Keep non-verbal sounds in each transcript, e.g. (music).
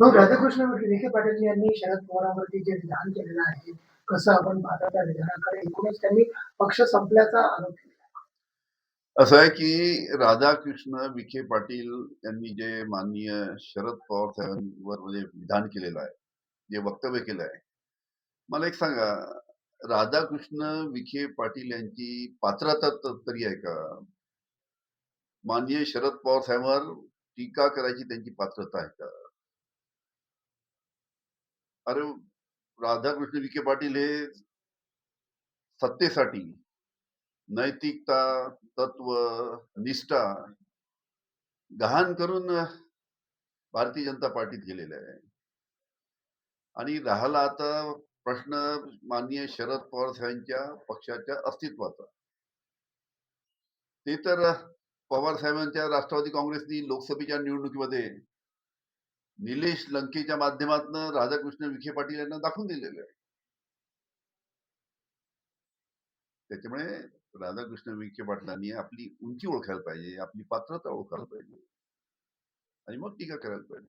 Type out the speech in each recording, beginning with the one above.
मग राधाकृष्ण विखे पाटील यांनी शरद पवारांवरती जे विधान केलेलं आहे कसं आपण पाहता त्या विधानाकडे एकूणच त्यांनी पक्ष संपल्याचा आरोप केला. असं आहे की राधाकृष्ण विखे पाटील यांनी जे माननीय शरद पवार साहेबांवर म्हणजे विधान केलेलं आहे जे वक्तव्य केलं आहे मला एक सांगा राधाकृष्ण विखे पाटील यांची पात्रता तरी आहे का? माननीय शरद पवार साहेबांवर टीका करायची त्यांची पात्रता आहे का? अरे राधाकृष्ण विखे पाटील हे सत्तेसाठी नैतिकता तत्व निष्ठा गहाण करून भारतीय जनता पार्टीत गेलेले आहे. आणि राहिला आता प्रश्न माननीय शरद पवार साहेबांच्या पक्षाच्या अस्तित्वाचा. ते तर पवार साहेबांच्या राष्ट्रवादी काँग्रेसनी लोकसभेच्या निवडणुकीमध्ये निलेश लंकेच्या माध्यमातून राधाकृष्ण विखे पाटील यांना दाखवून आहे. त्याच्यामुळे राधाकृष्ण विखे पाटलांनी आपली उंची ओळखायला पाहिजे, आपली पात्रता ओळखायला पाहिजे. आणि मग टीका करायला पाहिजे.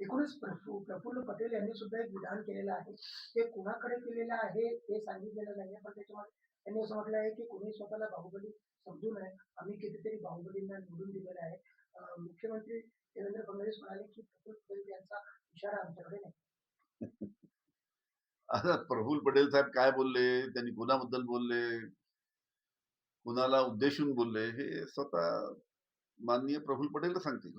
एकूणच प्रफुल्ल पटेल यांनी सुद्धा एक विधान केलेलं आहे. ते कुणाकडे केलेलं आहे ते सांगितलेलं नाही पण त्याच्यामध्ये त्यांनी असं म्हटलं आहे की कोणी स्वतःला बाहुबली समजू नये. आम्ही कितीतरी बाहुबलींना निवडून दिलेलं आहे. मुख्यमंत्री देवेंद्र फडणवीस म्हणाले की प्रफुल्ल पटेल यांचा इशारा आमच्याकडे नाही. (laughs) आता प्रफुल्ल पटेल साहेब काय बोलले? त्यांनी कुणाबद्दल बोलले? कुणाला उद्देशून बोलले? हे स्वतः माननीय प्रफुल्ल पटेल सांगतील.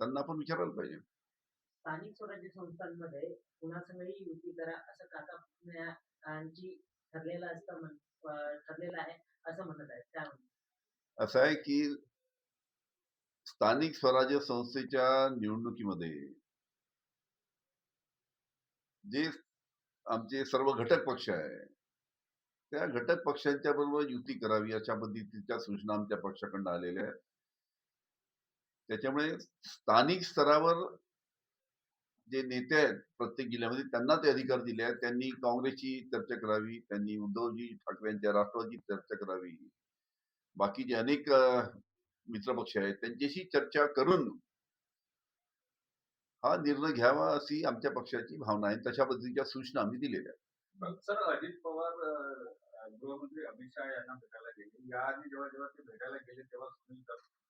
त्यांना आपण विचारायला पाहिजे. स्थानिक स्वराज्य संस्थांमध्ये कुणासंगही युती करा असं काका यांची ठरलेलं असतं ठरलेलं आहे असं म्हणत आहेत. त्यामध्ये असं आहे की स्थानिक स्वराज्य संस्थेच्या निवडणुकीमध्ये जे आमचे सर्व घटक पक्ष आहे त्या घटक पक्षांच्या बरोबर युती करावी अशा पद्धतीच्या सूचना आमच्या पक्षाकडनं आलेल्या आहेत. त्याच्यामुळे स्थानिक स्तरावर जे नेते आहेत प्रत्येक जिल्ह्यामध्ये त्यांना ते अधिकार दिले आहेत. त्यांनी काँग्रेसची चर्चा करावी त्यांनी उद्धवजी ठाकरेंच्या राष्ट्रवादी चर्चा करावी. बाकीचे अनेक मित्रपक्ष आहेत त्यांच्याशी चर्चा करून हा निर्णय घ्यावा अशी आमच्या पक्षाची भावना आहे. तशा पद्धतीच्या सूचना आम्ही दिलेल्या आहेत. सर अजित पवार गृहमंत्री अमित शहा यांना भेटायला गेले. याआधी जेव्हा जेव्हा ते भेटायला गेले तेव्हा सुनील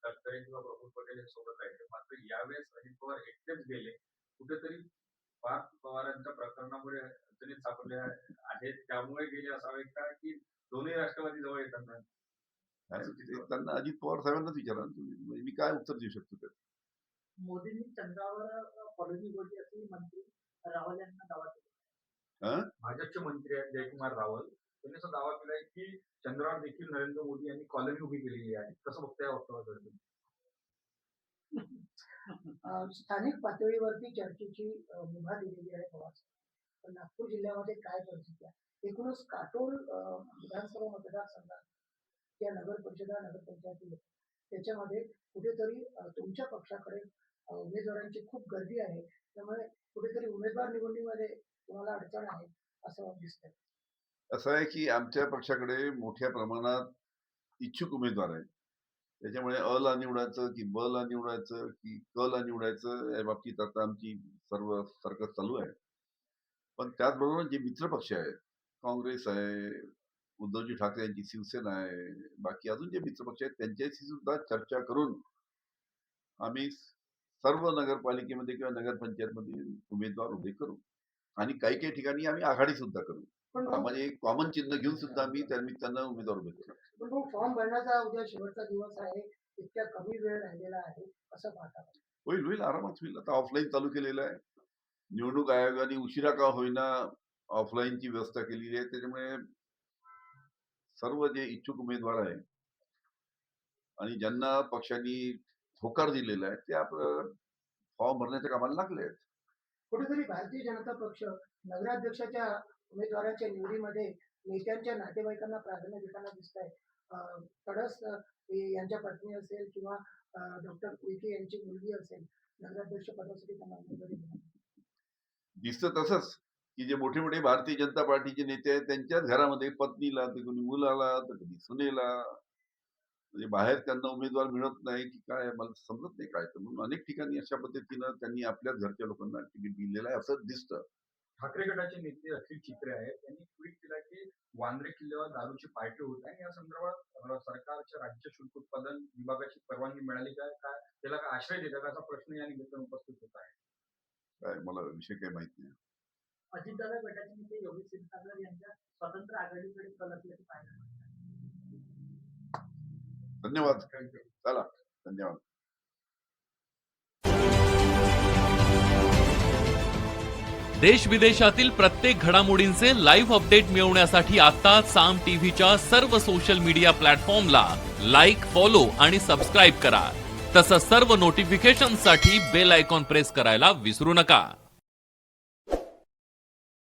तटकरे किंवा प्रफुल पटेल हे सोबत राहिले मात्र यावेळेस अजित पवार एकटेच गेले. कुठेतरी पार्थ पवारांच्या प्रकरणामुळे अडचणीत सापडले आहेत. त्यामुळे गेले असावे का की दोन्ही राष्ट्रवादी जवळ येतात त्यांना अजित पवार साहेबांनाच विचारा तुम्ही. म्हणजे मी काय उत्तर देऊ शकतो त्यात? मोदींनी चंद्रावर कॉलनी बोलली असे मंत्री रावल यांना दावा केला. भाजपचे मंत्री आहेत जयकुमार रावल. त्यांनी असा दावा केलाय की चंद्रावर देखील नरेंद्र मोदी यांनी कॉलनी उभी केलेली आहे. कसं बघताय वक्तव्याकडे स्थानिक पातळीवरती चर्चेची मुभा दिलेली आहे. पण नागपूर जिल्ह्यामध्ये काय परिस्थिती आहे? एकूणच काटोल विधानसभा मतदारसंघात या नगर परिषदा नगरपंचायती त्याच्यामध्ये कुठेतरी तुमच्या पक्षाकडे उमेदवारांची खूप गर्दी आहे. त्यामुळे कुठेतरी उमेदवार निवडणीमध्ये तुम्हाला अडचण आहे असं दिसतंय. असं आहे की आमच्या पक्षाकडे मोठ्या प्रमाणात इच्छुक उमेदवार आहेत. त्याच्यामुळे अ ला निवडायचं की ब ला निवडायचं की क ला निवडायचं या बाबतीत आता आमची सर्व सरकार चालू आहे. पण त्याचबरोबर जे मित्रपक्ष आहेत काँग्रेस आहे उद्धवजी ठाकरे यांची शिवसेना आहे बाकी अजून जे मित्रपक्ष आहेत त्यांच्याशी सुद्धा चर्चा करून आम्ही सर्व नगरपालिकेमध्ये किंवा नगरपंचायतमध्ये उमेदवार उभे करू आणि काही काही ठिकाणी आम्ही आघाडी सुद्धा करू. म्हणजे एक कॉमन चिन्ह घेऊन सुद्धा आम्ही त्या निमित्तानं उमेदवार उभे करू. फॉर्म भरण्याचा उद्या शेवटचा दिवस आहे इतक्या कमी वेळ राहिलेला आहे असं पाहता होईल होईल आरामात होईल. आता ऑफलाईन चालू केलेलं आहे. निवडणूक आयोगाने उशिरा का होईना ऑफलाईनची व्यवस्था केलेली आहे. त्याच्यामुळे सर्व जे इच्छुक उमेदवार आहे आणि ज्यांना पक्षांनी होकार दिलेला आहे ते आपलं फॉर्म भरण्याच्या कामाला लागले आहेत. कुठेतरी भारतीय जनता पक्ष नगराध्यक्षाच्या उमेदवारांच्या निवडीमध्ये नेत्यांच्या नातेवाईकांना प्राधान्य देताना दिसत आहे तडस यांच्या पत्नी असेल किंवा डॉक्टर उईके यांची मुलगी असेल नगराध्यक्ष पदासाठी त्यांना उमेदवारी. दिसतं तसंच. की जे मोठे मोठे भारतीय जनता पार्टीचे नेते आहेत त्यांच्याच घरामध्ये पत्नीला तर कोणी मुलाला तर कधी सुनेला. म्हणजे बाहेर त्यांना उमेदवार मिळत नाही की काय मला समजत नाही काय. तर म्हणून अनेक ठिकाणी अशा पद्धतीनं त्यांनी आपल्याच घरच्या लोकांना तिकीट दिलेलं आहे असं दिसतं. ठाकरे गटाचे नेते अखिल चित्रे आहेत त्यांनी ट्विट केला की वांद्रे किल्ल्यावर दारूची पार्टी होत आहे. या संदर्भात सरकारच्या राज्य शुल्क उत्पादन विभागाची परवानगी मिळाली काय काय? त्याला काय आश्रय देतात का? असा प्रश्न या निमित्तानं उपस्थित होत आहे. काय? मला विषय काही माहीत नाही. अजितदादा गटाचे नेते क्षीरसागर यांच्या स्वतंत्र आघाडीकडे कल असल्याचं पाहायला. धन्यवाद. चला धन्यवाद. देश विदेशातील प्रत्येक घडामोडींचे लाईव्ह अपडेट मिळवण्यासाठी आता साम टीव्हीच्या सर्व सोशल मीडिया प्लॅटफॉर्मला लाईक फॉलो आणि सबस्क्राईब करा. तसंच सर्व नोटिफिकेशनसाठी बेल आयकॉन प्रेस करायला विसरू नका.